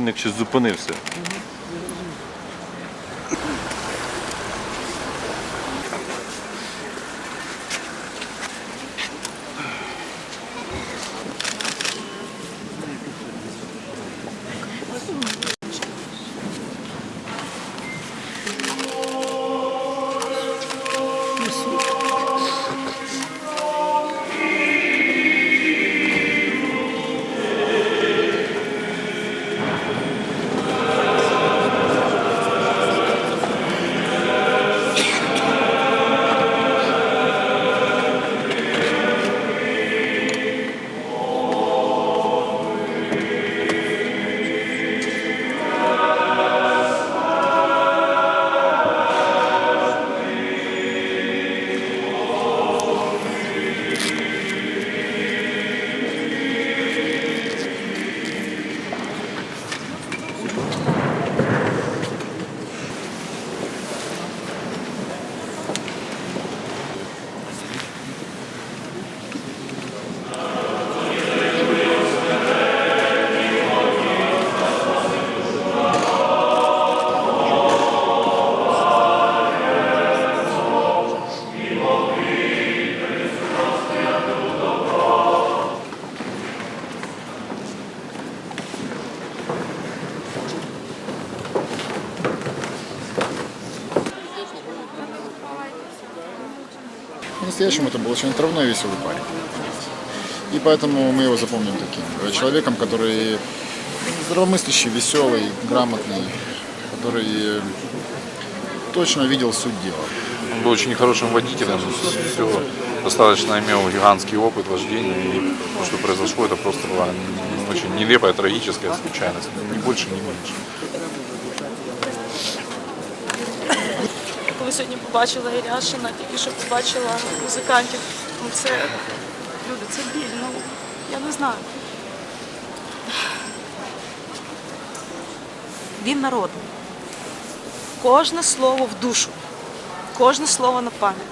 Ник щось зупинився. По-настоящему это был очень травной и веселый парень. И поэтому мы его запомним таким. э, Человеком, который здравомыслящий, веселый, грамотный, который э, точно видел суть дела. Он был очень хорошим водителем, все достаточно имел гигантский опыт вождения, и то, что произошло, это просто была очень нелепая, трагическая случайность, ни больше, ни меньше. Коли сьогодні побачила Іряшина, тільки що побачила музикантів, ну це люди, це біль. Ну я не знаю. Він народний. Кожне слово в душу, кожне слово на пам'ять.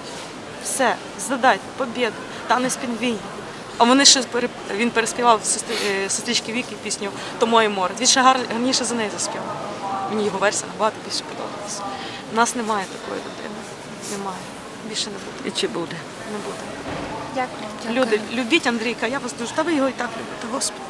Все, задайте, побіду, танець пінгвінів. А вони ще він переспівав «Сестри- е, сестрички Віки пісню То моє море. Він ще гар- гарніше за неї заспівав. Мені його версія набагато більше подобалася. У нас немає такої людини. Немає. Більше не буде. І чи буде? Не буде. Дякую. Люди, любіть Андрійка, я вас дуже. Та ви його і так любите, Господи.